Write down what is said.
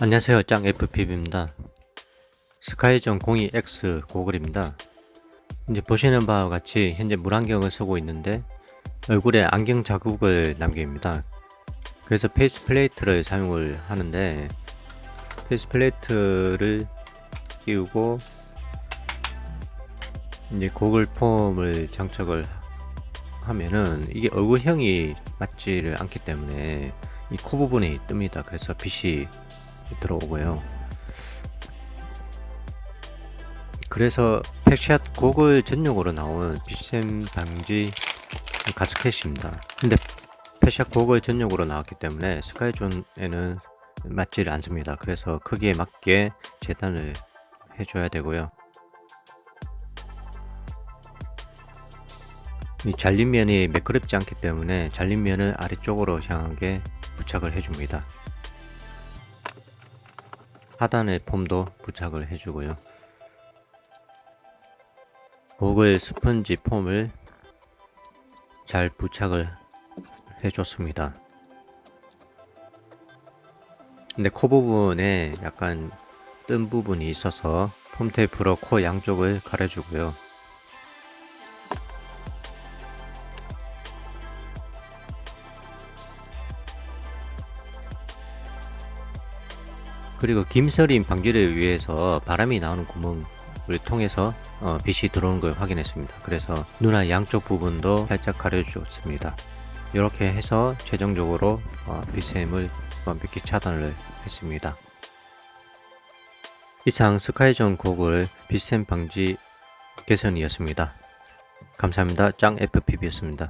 안녕하세요. 짱 FPB입니다. 스카이전 02X 고글입니다. 이제 보시는 바와 같이 현재 물안경을 쓰고 있는데 얼굴에 안경 자국을 남깁니다. 그래서 페이스 플레이트를 사용을 하는데 페이스 플레이트를 끼우고 이제 고글 폼을 장착을 하면은 이게 얼굴형이 맞지를 않기 때문에 이 코 부분이 뜹니다. 그래서 빛이 들어오고요. 그래서 팩샷 고글 전용으로 나온 빛샘 방지 가스켓입니다. 근데 팩샷 고글 전용으로 나왔기 때문에 스카이존에는 맞지를 않습니다. 그래서 크기에 맞게 재단을 해줘야 되고요. 이 잘린 면이 매끄럽지 않기 때문에 잘린 면을 아래쪽으로 향하게 부착을 해줍니다. 하단에 폼도 부착을 해주고요. 고글 스펀지 폼을 잘 부착을 해줬습니다. 근데 코 부분에 약간 뜬 부분이 있어서 폼 테이프로 코 양쪽을 가려주고요. 그리고 김서림 방지를 위해서 바람이 나오는 구멍 을 통해서 어, 빛이 들어오는 걸 확인했습니다. 그래서 눈알 양쪽 부분도 살짝 가려주었습니다. 이렇게 해서 최종적으로 어, 빛샘을 완벽히 차단을 했습니다. 이상 스카이존 고글 빛샘 방지 개선이었습니다. 감사합니다. 짱 FPB였습니다.